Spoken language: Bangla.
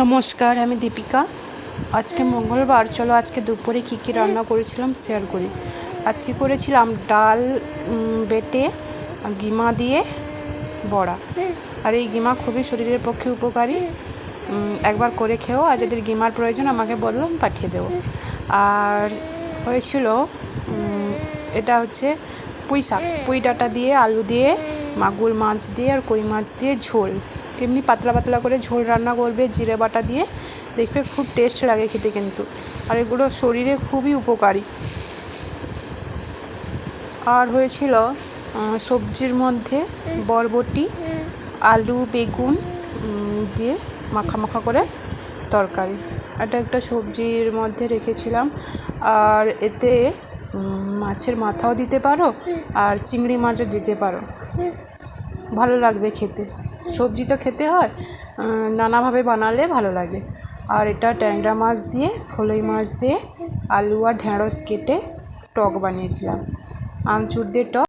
নমস্কার, আমি দীপিকা। আজকে মঙ্গলবার, চলো আজকে দুপুরে কী কী রান্না করেছিলাম শেয়ার করি। আজকে করেছিলাম ডাল বেটে গিমা দিয়ে বড়া। আর এই গিমা খুবই শরীরের পক্ষে উপকারী। একবার করে খেও, আর যাদের গিমার প্রয়োজন আমাকে বললাম পাঠিয়ে দেবো। আর হয়েছিল এটা হচ্ছে পুঁই শাক পুঁই ডাঁটা দিয়ে, আলু দিয়ে, মাগুর মাছ দিয়ে, আর কই মাছ দিয়ে ঝোল। এমনি পাতলা পাতলা করে ঝোল রান্না করবে, জিরে বাটা দিয়ে। দেখবে খুব টেস্ট লাগে খেতে কিন্তু। আর এগুলো শরীরে খুবই উপকারী। আর হয়েছিল সবজির মধ্যে বরবটি, আলু, বেগুন দিয়ে মাখা মাখা করে তরকারি। এটা একটা সবজির মধ্যে রেখেছিলাম। আর এতে মাছের মাথাও দিতে পারো, আর চিংড়ি মাছও দিতে পারো। ভালো লাগবে খেতে। সবজি তো খেতে হয় নানাভাবে বানালে ভালো লাগে। আর এটা ট্যাংরা মাছ দিয়ে, ফলই মাছ দিয়ে, আলু আর ঢ্যাঁড়স কেটে টক বানিয়েছিলাম। আমচুর দিয়ে টক